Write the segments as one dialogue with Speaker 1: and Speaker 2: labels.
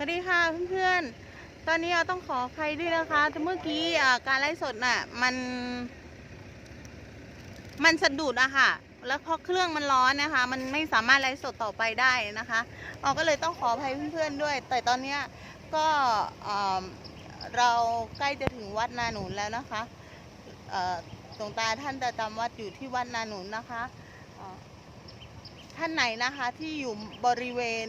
Speaker 1: สวัสดีค่ะเพื่อนๆ ตอนนี้เราต้องขออภัยด้วยนะคะแต่เมื่อกี้การไลฟ์สดน่ะมัน มันสะดุดอะค่ะ แล้วพอเครื่องมันร้อนนะคะ มันไม่สามารถไลฟ์สดต่อไปได้นะคะเราก็เลยต้องขออภัยเพื่อนๆด้วย แต่ตอนนี้ก็เราใกล้จะถึงวัดนาหนุนแล้วนะคะเอ่อหลวงตาท่านจะจำวัดอยู่ที่วัดนาหนุนนะคะ ท่านไหนนะคะที่อยู่บริเวณ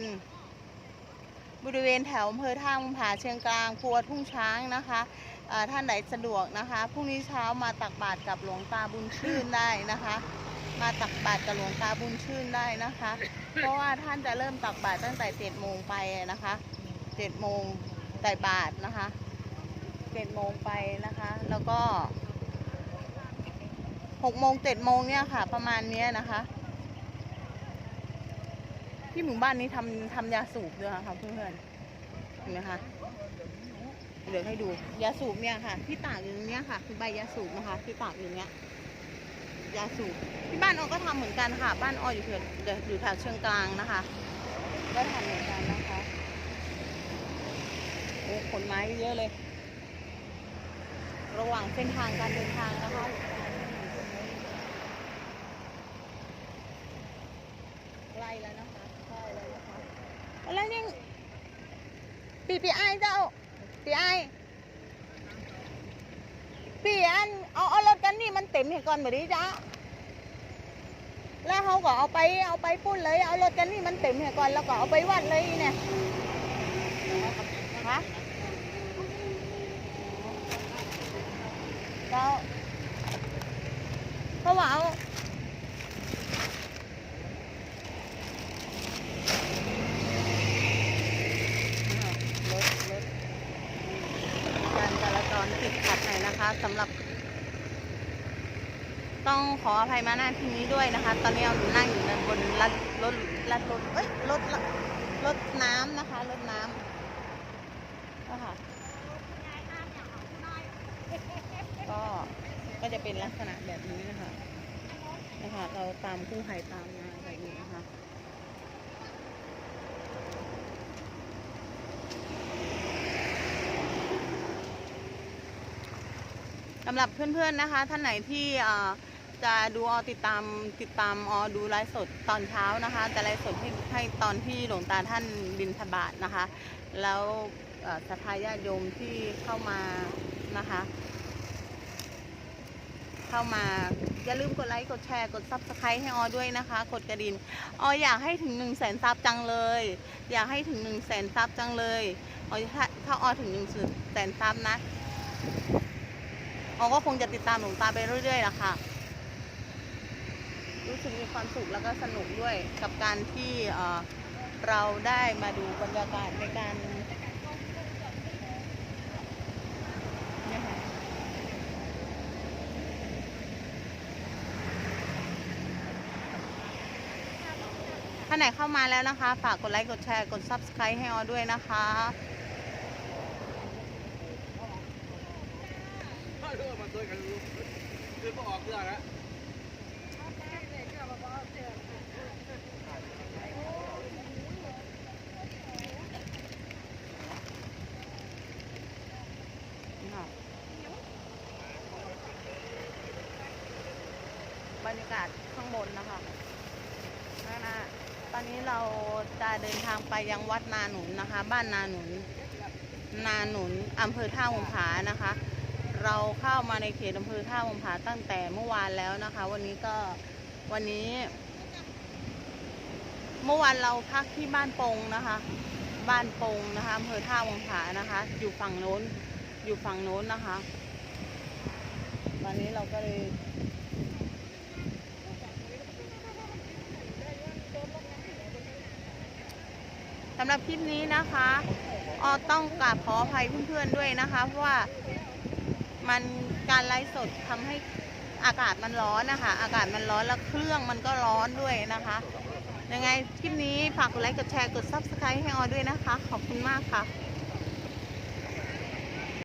Speaker 1: บริเวณแถวอำเภอท่ามผาเชียงกลางปัวทุ่งช้างนะคะท่านไหนสะดวกนะคะพรุ่งนี้เช้ามาตักบาตรกับหลวงตาบุญชื่นได้นะคะ มาตักบาตรกับหลวงตาบุญชื่นได้นะคะ เพราะว่าท่านจะเริ่มตักบาตรตั้งแต่เจ็ดโมงไปนะคะเจ็ดโมงใส่บาตรนะคะเจ็ดโมงไปนะคะ แล้วก็หกโมงเจ็ดโมงเนี่ยค่ะ ประมาณเนี้ยนะคะ ที่หมู่บ้านนี้ทำทำยาสูบด้วยค่ะเพื่อนๆเห็นไหมคะเดี๋ยวให้ดูยาสูบเนี่ยค่ะ ที่ตากอยู่ตรงเนี้ยค่ะ คือใบยาสูบนะคะ ที่ตากอยู่เนี้ยยาสูบที่บ้านออก็ทำเหมือนกันค่ะ บ้านอออยู่แถวอยู่แถวเชียงกลางนะคะก็ทำเหมือนกันนะคะโอ้ขนไม้เยอะเลย ระหว่างเส้นทางการเดินทางนะคะใกล้แล้วนะคะใกล้แล้วนะคะแล้วยัง ปีปีไอเจ้าปีไอปีอันเอาเอารถกันนี่มันเต็มเหตุก่อนแบบนี้จ้าแล้วเขาก็เอาไปเอาไปปุ้นเลย เอารถกันนี่มันเต็มเหตุก่อนแล้วก็เอาไปวัดเลยเนี่ยฮะแล้วเพราะว่าเอา รถรถการจราจรติดขัดห นะคะสำหรับ ต้องขออภัยมาหน้าที่นี้ด้วยนะคะ ตอนนี้เรานั่งอยู่บนรถรถรถรถเอ้ยรถรถน้ำนะคะรถน้ำก็ค่ะก็ก็จะเป็นลักษณะแบบนี้นะคะนะคะ เราตามกู้ภัยตามมาแบบนี้นะคะ สำหรับเพื่อนๆนะคะ ท่านไหนที่จะดูออติดตามติดตามออดูไลฟ์สดตอนเช้านะคะ จะไลฟ์สดให้ให้ตอนที่หลวงตาท่านบินทบาทนะคะ แล้วเอ่อศรัทธาญาติโยมที่เข้ามานะคะ เข้ามาอย่าลืมกดไลค์กดแชร์กดซับสไครต์ให้ออด้วยนะคะ กดกระดิ่งอออยากให้ถึง1นึ่งแสนซับจังเลย อยากให้ถึง1นึ่งแสนซับจังเลยออถ้าถ้าออถึง1นึ่งแสนซับนะ ออก็คงจะติดตามหลวงตาไปเรื่อยๆละค่ะ รู้สึกมีความสุขแล้วก็สนุกด้วยกับการที่เราได้มาดูบรรยากาศในการเนี่ยค่ะถ้าไหนเข้ามาแล้วนะคะ ฝากกดไลค์ กดแชร์ กด Subscribe ให้ออด้วยนะคะ
Speaker 2: เรื่อมาช่วกันรู้คือก็ออกเรื่องแล้ว
Speaker 1: ค่ะบรรยากาศข้างบนนะคะนั่นะตอนนี้เราจะเดินทางไปยังวัดนาหนุนนะคะ บ้านนาหนุน นาหนุนอำเภอท่าวุงผานะคะ เราเข้ามาในเขตอำเภอท่าวงผาตั้งแต่เมื่อวานแล้วนะคะ วันนี้ก็วันนี้ เมื่อวานเราพักที่บ้านปงนะคะ บ้านปงนะคะอำเภอท่าวงผานะคะ อยู่ฝั่งโน้น อยู่ฝั่งโน้นนะคะ วันนี้เราก็เลยสำหรับคลิปนี้นะคะออต้องกราบขออภัยเพื่อนๆด้วยนะคะ เพราะว่า มันการไลฟ์สดทำให้อากาศมันร้อนนะคะ อากาศมันร้อนแล้วเครื่องมันก็ร้อนด้วยนะคะ ยังไงคลิปนี้ฝากกดไลค์กดแชร์กดซับสไครต์ให้ออด้วยนะคะ ขอบคุณมากค่ะ